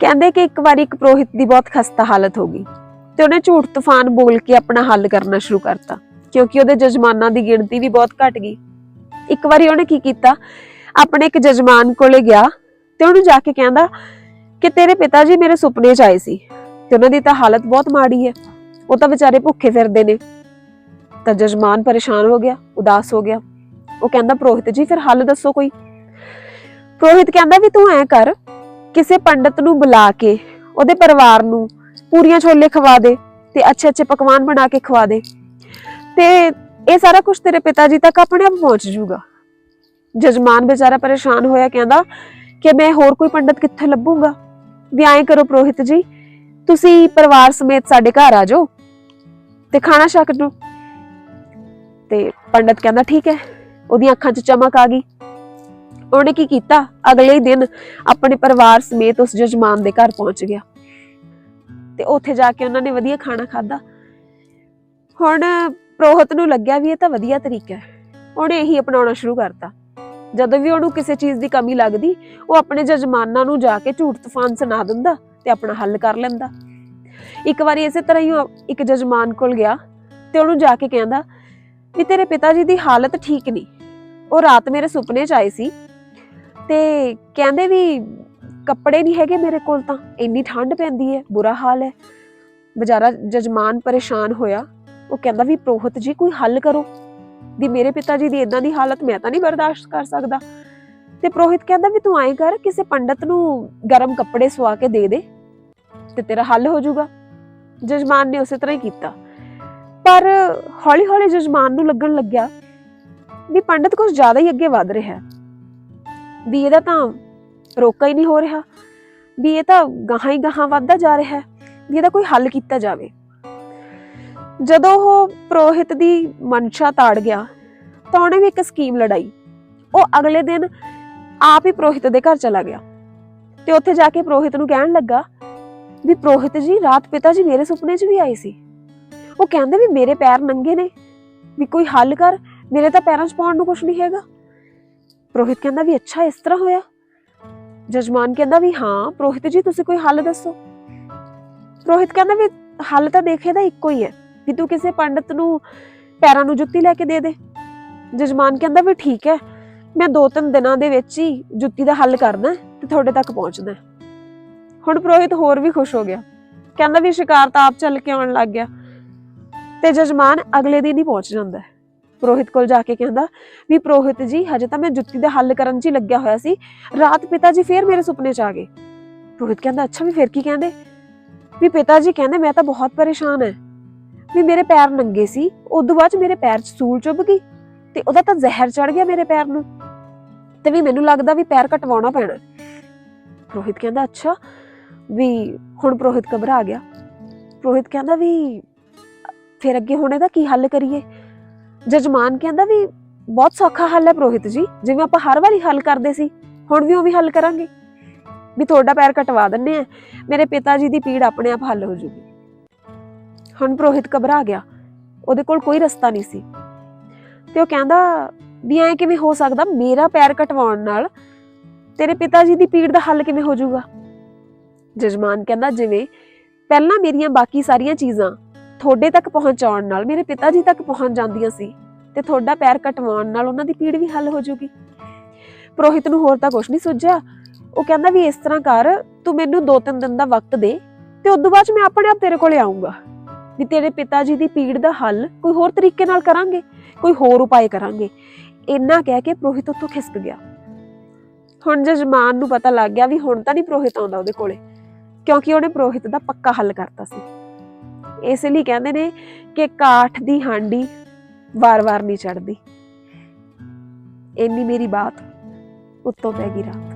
ਕਹਿੰਦੇ ਕਿ ਇੱਕ ਵਾਰੀ ਇੱਕ ਪ੍ਰੋਹਿਤ ਦੀ ਬਹੁਤ ਖਸਤਾ ਹਾਲਤ ਹੋ ਗਈ ਤੇ ਉਹਨੇ ਝੂਠ ਤੂਫਾਨ ਬੋਲ ਕੇ ਆਪਣਾ ਹੱਲ ਕਰਨਾ ਸ਼ੁਰੂ ਕਰਤਾ, ਕਿਉਂਕਿ ਉਹਦੇ ਜਜਮਾਨਾਂ ਦੀ ਗਿਣਤੀ ਵੀ ਬਹੁਤ ਘਟ ਗਈ। ਇੱਕ ਵਾਰੀ ਉਹਨੇ ਕੀ ਕੀਤਾ? ਆਪਣੇ ਇੱਕ ਜਜਮਾਨ ਕੋਲੇ ਗਿਆ ਤੇ ਉਹਨੂੰ ਜਾ ਕੇ ਕਹਿੰਦਾ ਕਿ ਤੇਰੇ ਪਿਤਾ ਜੀ ਮੇਰੇ ਸੁਪਨੇ 'ਚ ਆਏ ਸੀ ਤੇ ਉਹਨਾਂ ਦੀ ਤਾਂ ਹਾਲਤ ਬਹੁਤ ਮਾੜੀ ਹੈ, ਉਹ ਤਾਂ ਵਿਚਾਰੇ ਭੁੱਖੇ ਫਿਰਦੇ ਨੇ। ਤਾਂ ਜਜਮਾਨ ਪਰੇਸ਼ਾਨ ਹੋ ਗਿਆ, ਉਦਾਸ ਹੋ ਗਿਆ। ਉਹ ਕਹਿੰਦਾ, ਪ੍ਰੋਹਿਤ ਜੀ, ਫਿਰ ਹੱਲ ਦੱਸੋ ਕੋਈ। ਪ੍ਰੋਹਿਤ ਕਹਿੰਦਾ ਵੀ, ਤੂੰ ਐ ਕਰ ਕਿਸੇ ਪੰਡਤ ਨੂੰ ਬੁਲਾ ਕੇ, ਉਹਦੇ ਪਰਿਵਾਰ ਨੂੰ ਪੂਰੀਆਂ ਛੋਲੇ ਖਵਾ ਦੇ ਤੇ ਅੱਛੇ ਅੱਛੇ ਪਕਵਾਨ ਬਣਾ ਕੇ ਖਵਾ ਦੇ। ਤੇ ਇਹ ਸਾਰਾ ਕੁਝ ਤੇਰੇ ਪਿਤਾ ਜੀ ਤੱਕ ਆਪਣੇ ਆਪ ਪਹੁੰਚ ਜੂਗਾ ਜਜਮਾਨ ਵਿਚਾਰਾ ਪਰੇਸ਼ਾਨ ਹੋਇਆ ਕਹਿੰਦਾ ਕਿ ਮੈਂ ਹੋਰ ਕੋਈ ਪੰਡਤ ਕਿੱਥੇ ਲੱਭੂਗਾ? ਵੀ ਐਂ ਕਰੋ ਪ੍ਰੋਹਿਤ ਜੀ, ਤੁਸੀਂ ਪਰਿਵਾਰ ਸਮੇਤ ਸਾਡੇ ਘਰ ਆ ਜਾਓ ਤੇ ਖਾਣਾ ਛਕ ਲਓ ਤੇ ਪੰਡਤ ਕਹਿੰਦਾ ਠੀਕ ਹੈ, ਉਹਦੀਆਂ ਅੱਖਾਂ 'ਚ ਚਮਕ ਆ ਗਈ। ਉਹਨੇ ਕੀ ਕੀਤਾ? ਅਗਲੇ ਹੀ ਦਿਨ ਆਪਣੇ ਪਰਿਵਾਰ ਸਮੇਤ ਉਸ ਜਜਮਾਨ ਦੇ ਘਰ ਪਹੁੰਚ ਗਿਆ। ਤੇ ਉੱਥੇ ਜਾ ਕੇ ਉਹਨਾਂ ਨੇ ਵਧੀਆ ਖਾਣਾ ਖਾਦਾ ਹੁਣ ਪ੍ਰੋਹਤ ਨੂੰ ਲੱਗਿਆ ਵੀ ਇਹ ਤਾਂ ਵਧੀਆ ਤਰੀਕਾ ਹੈ। ਉਹਨੇ ਇਹੀ ਅਪਣਾਉਣਾ ਸ਼ੁਰੂ ਕਰਤਾ। ਜਦੋਂ ਵੀ ਉਹਨੂੰ ਕਿਸੇ ਚੀਜ਼ ਦੀ ਕਮੀ ਲੱਗਦੀ, ਉਹ ਆਪਣੇ ਜਜਮਾਨਾਂ ਨੂੰ ਜਾ ਕੇ ਝੂਠ ਤੂਫਾਨ ਸੁਣਾ ਦਿੰਦਾ ਤੇ ਆਪਣਾ ਹੱਲ ਕਰ ਲੈਂਦਾ। ਇੱਕ ਵਾਰੀ ਇਸੇ ਤਰ੍ਹਾਂ ਹੀ ਇੱਕ ਜਜਮਾਨ ਕੋਲ ਗਿਆ ਤੇ ਉਹਨੂੰ ਜਾ ਕੇ ਕਹਿੰਦਾ ਵੀ ਤੇਰੇ ਪਿਤਾ ਜੀ ਦੀ ਹਾਲਤ ਠੀਕ ਨਹੀਂ। ਉਹ ਰਾਤ ਮੇਰੇ ਸੁਪਨੇ 'ਚ ਆਏ ਸੀ ਤੇ ਕਹਿੰਦੇ ਵੀ ਕੱਪੜੇ ਨਹੀਂ ਹੈਗੇ ਮੇਰੇ ਕੋਲ ਤਾਂ। ਇੰਨੀ ਠੰਡ ਪੈਂਦੀ ਹੈ, ਬੁਰਾ ਹਾਲ ਹੈ। ਵਿਚਾਰਾ ਜਜਮਾਨ ਪਰੇਸ਼ਾਨ ਹੋਇਆ। ਉਹ ਕਹਿੰਦਾ ਵੀ ਪ੍ਰੋਹਤ ਜੀ, ਕੋਈ ਹੱਲ ਕਰੋ। ਵੀ ਮੇਰੇ ਪਿਤਾ ਜੀ ਦੀ ਇਦਾਂ ਦੀ ਹਾਲਤ ਮੈਂ ਤਾਂ ਨਹੀਂ ਬਰਦਾਸ਼ਤ ਕਰ ਸਕਦਾ। ਤੇ ਪ੍ਰੋਹਿਤ ਕਹਿੰਦਾ ਵੀ ਤੂੰ ਐਂ ਕਰ, ਕਿਸੇ ਪੰਡਤ ਨੂੰ ਗਰਮ ਕੱਪੜੇ ਸਵਾ ਕੇ ਦੇ ਦੇ ਤੇ ਤੇਰਾ ਹੱਲ ਹੋ ਜਾਊਗਾ। ਜਜਮਾਨ ਨੇ ਉਸੇ ਤਰ੍ਹਾਂ ਹੀ ਕੀਤਾ। ਪਰ ਹੌਲੀ ਹੌਲੀ ਜਜਮਾਨ ਨੂੰ ਲੱਗਣ ਲੱਗਿਆ ਵੀ ਪੰਡਤ ਕੁਝ ਜ਼ਿਆਦਾ ਹੀ ਅੱਗੇ ਵਧ ਰਿਹਾ ਹੈ। ਵੀ ਇਹਦਾ ਤਾਂ ਰੋਕਾ ਹੀ ਨਹੀਂ ਹੋ ਰਿਹਾ, ਵੀ ਇਹ ਤਾਂ ਗਾਹਾਂ ਹੀ ਗਾਹਾਂ ਵੱਧਦਾ ਜਾ ਰਿਹਾ ਹੈ, ਵੀ ਇਹਦਾ ਕੋਈ ਹੱਲ ਕੀਤਾ ਜਾਵੇ। ਜਦੋਂ ਉਹ ਪ੍ਰੋਹਿਤ ਦੀ ਮਨਸ਼ਾ ਤਾੜ ਗਿਆ, ਤਾਂ ਉਹਨੇ ਵੀ ਇੱਕ ਸਕੀਮ ਲੜਾਈ। ਉਹ ਅਗਲੇ ਦਿਨ ਆਪ ਹੀ ਪ੍ਰੋਹਿਤ ਦੇ ਘਰ ਚਲਾ ਗਿਆ ਤੇ ਉੱਥੇ ਜਾ ਕੇ ਪ੍ਰੋਹਿਤ ਨੂੰ ਕਹਿਣ ਲੱਗਾ ਵੀ ਪ੍ਰੋਹਿਤ ਜੀ, ਰਾਤ ਪਿਤਾ ਜੀ ਮੇਰੇ ਸੁਪਨੇ 'ਚ ਵੀ ਆਏ ਸੀ। ਉਹ ਕਹਿੰਦੇ ਵੀ ਮੇਰੇ ਪੈਰ ਨੰਗੇ ਨੇ, ਵੀ ਕੋਈ ਹੱਲ ਕਰ, ਮੇਰੇ ਤਾਂ ਪੈਰਾਂ 'ਚ ਪਾਉਣ ਨੂੰ ਕੁਝ ਨਹੀਂ ਹੈਗਾ। ਪ੍ਰੋਹਿਤ ਕਹਿੰਦਾ ਵੀ ਅੱਛਾ ਇਸ ਤਰ੍ਹਾਂ ਹੋਇਆ। ਜਜਮਾਨ ਕਹਿੰਦਾ ਵੀ ਹਾਂ, ਪ੍ਰੋਹਿਤ ਜੀ, ਤੁਸੀਂ ਕੋਈ ਹੱਲ ਦੱਸੋ। ਪ੍ਰੋਹਿਤ ਕਹਿੰਦਾ ਵੀ ਹੱਲ ਤਾਂ ਦੇਖੇ ਦਾ ਇੱਕੋ ਹੀ ਹੈ, ਵੀ ਤੂੰ ਕਿਸੇ ਪੰਡਤ ਨੂੰ ਪੈਰਾਂ ਨੂੰ ਜੁੱਤੀ ਲੈ ਕੇ ਦੇ ਦੇ। ਜਜਮਾਨ ਕਹਿੰਦਾ ਵੀ ਠੀਕ ਹੈ, ਮੈਂ ਦੋ ਤਿੰਨ ਦਿਨਾਂ ਦੇ ਵਿੱਚ ਹੀ ਜੁੱਤੀ ਦਾ ਹੱਲ ਕਰਨਾ ਤੇ ਤੁਹਾਡੇ ਤੱਕ ਪਹੁੰਚਣਾ ਹੁਣ ਪ੍ਰੋਹਿਤ ਹੋਰ ਵੀ ਖੁਸ਼ ਹੋ ਗਿਆ। ਕਹਿੰਦਾ ਵੀ ਸ਼ਿਕਾਰ ਤਾਂ ਆਪ ਚੱਲ ਕੇ ਆਉਣ ਲੱਗ ਗਿਆ। ਤੇ ਜਜਮਾਨ ਅਗਲੇ ਦਿਨ ਹੀ ਪਹੁੰਚ ਜਾਂਦਾ ਹੈ। ਪ੍ਰੋਹਿਤ ਕੋਲ ਜਾ ਕੇ ਕਹਿੰਦਾ ਵੀ ਪ੍ਰੋਹਿਤ ਜੀ, ਹਜੇ ਤਾਂ ਮੈਂ ਜੁੱਤੀ ਦਾ ਹੱਲ ਕਰਨ 'ਚ ਹੀ ਲੱਗਿਆ ਹੋਇਆ ਸੀ। ਰਾਤ ਪਿਤਾ ਜੀ ਫੇਰ ਮੇਰੇ ਸੁਪਨੇ 'ਚ ਆ ਗਏ। ਪ੍ਰੋਹਿਤ ਕਹਿੰਦਾ, ਅੱਛਾ ਵੀ ਫੇਰ ਕੀ ਕਹਿੰਦੇ? ਵੀ ਪਿਤਾ ਜੀ ਕਹਿੰਦੇ, ਮੈਂ ਤਾਂ ਬਹੁਤ ਪਰੇਸ਼ਾਨ ਹਾਂ। ਵੀ ਮੇਰੇ ਪੈਰ ਨੰਗੇ ਸੀ, ਉਦੋਂ ਬਾਅਦ ਮੇਰੇ ਪੈਰ 'ਚ ਸੂਲ ਚੁੱਭ ਗਈ ਤੇ ਉਹਦਾ ਤਾਂ ਜ਼ਹਿਰ ਚੜ ਗਿਆ ਮੇਰੇ ਪੈਰ ਨੂੰ। ਤੇ ਵੀ ਮੈਨੂੰ ਲੱਗਦਾ ਵੀ ਪੈਰ ਕਟਵਾਉਣਾ ਪੈਣਾ। ਪ੍ਰੋਹਿਤ ਕਹਿੰਦਾ, ਅੱਛਾ ਵੀ ਹੁਣ ਪ੍ਰੋਹਿਤ ਘਬਰਾ ਗਿਆ। ਪ੍ਰੋਹਿਤ ਕਹਿੰਦਾ, ਵੀ ਫਿਰ ਅੱਗੇ ਹੁਣ ਇਹਦਾ ਕੀ ਹੱਲ ਕਰੀਏ? ਜਜਮਾਨ ਕਹਿੰਦਾ ਵੀ ਬਹੁਤ ਸੌਖਾ ਹੱਲ ਹੈ ਪ੍ਰੋਹਿਤ ਜੀ, ਜਿਵੇਂ ਆਪਾਂ ਹਰ ਵਾਰੀ ਹੱਲ ਕਰਦੇ ਸੀ, ਹੁਣ ਵੀ ਉਹ ਵੀ ਹੱਲ ਕਰਾਂਗੇ। ਵੀ ਤੁਹਾਡਾ ਪੈਰ ਕਟਵਾ ਦਿੰਨੇ ਆ ਮੇਰੇ ਪਿਤਾ ਜੀ ਦੀ ਪੀੜ ਆਪਣੇ ਆਪ ਹੱਲ ਹੋ ਜੂਗੀ। ਹੁਣ ਪ੍ਰੋਹਿਤ ਘਬਰਾ ਗਿਆ, ਉਹਦੇ ਕੋਲ ਕੋਈ ਰਸਤਾ ਨਹੀਂ ਸੀ। ਤੇ ਉਹ ਕਹਿੰਦਾ ਵੀ ਐ ਕਿਵੇਂ ਹੋ ਸਕਦਾ, ਮੇਰਾ ਪੈਰ ਕਟਵਾਉਣ ਨਾਲ ਤੇਰੇ ਪਿਤਾ ਜੀ ਦੀ ਪੀੜ ਦਾ ਹੱਲ ਕਿਵੇਂ ਹੋ ਜਾਊਗਾ ਜਜਮਾਨ ਕਹਿੰਦਾ, ਜਿਵੇਂ ਪਹਿਲਾਂ ਮੇਰੀਆਂ ਬਾਕੀ ਸਾਰੀਆਂ ਚੀਜ਼ਾਂ ਤੁਹਾਡੇ ਤੱਕ ਪਹੁੰਚਾਉਣ ਨਾਲ, ਮੇਰੇ ਪਿਤਾ ਜੀ ਤੱਕ ਪਹੁੰਚ ਜਾਂਦੀਆਂ ਸੀ ਤੇ ਤੁਹਾਡਾ ਪੈਰ ਕਟਵਾਉਣ ਨਾਲ ਉਹਨਾਂ ਦੀ ਪੀੜ ਵੀ ਹੱਲ ਹੋ ਜਾਊਗੀ ਪ੍ਰੋਹਿਤ ਨੂੰ ਹੋਰ ਤਾਂ ਕੁਝ ਨਹੀਂ ਸੁਝਿਆ। ਉਹ ਕਹਿੰਦਾ ਵੀ ਇਸ ਤਰ੍ਹਾਂ ਕਰ, ਤੂੰ ਮੈਨੂੰ ਦੋ ਤਿੰਨ ਦਿਨ ਦਾ ਵਕਤ ਦੇ ਤੇ ਉਦੋਂ ਬਾਅਦ 'ਚ ਮੈਂ ਆਪਣੇ ਆਪ ਤੇਰੇ ਕੋਲੇ ਆਉਂਗਾ ਵੀ ਤੇਰੇ ਪਿਤਾ ਜੀ ਦੀ ਪੀੜ ਦਾ ਹੱਲ ਕੋਈ ਹੋਰ ਤਰੀਕੇ ਨਾਲ ਕਰਾਂਗੇ, ਕੋਈ ਹੋਰ ਉਪਾਅ ਕਰਾਂਗੇ। ਇੰਨਾ ਕਹਿ ਕੇ ਪ੍ਰੋਹਿਤ ਉੱਥੋਂ ਖਿਸਕ ਗਿਆ। ਹੁਣ ਜਜਮਾਨ ਨੂੰ ਪਤਾ ਲੱਗ ਗਿਆ ਵੀ ਹੁਣ ਤਾਂ ਨਹੀਂ ਪ੍ਰੋਹਿਤ ਆਉਂਦਾ ਉਹਦੇ ਕੋਲੇ, ਕਿਉਂਕਿ ਉਹਨੇ ਪ੍ਰੋਹਿਤ ਦਾ ਪੱਕਾ ਹੱਲ ਕਰਤਾ ਸੀ। ਇਸ ਲਈ ਕਹਿੰਦੇ ਨੇ ਕਿ ਕਾਠ ਦੀ ਹਾਂਡੀ ਵਾਰ-ਵਾਰ ਨਹੀਂ ਚੜਦੀ ਇੰਨੀ ਮੇਰੀ ਬਾਤ ਉੱਤੋਂ ਪੈ ਗਈ ਰਾਤ।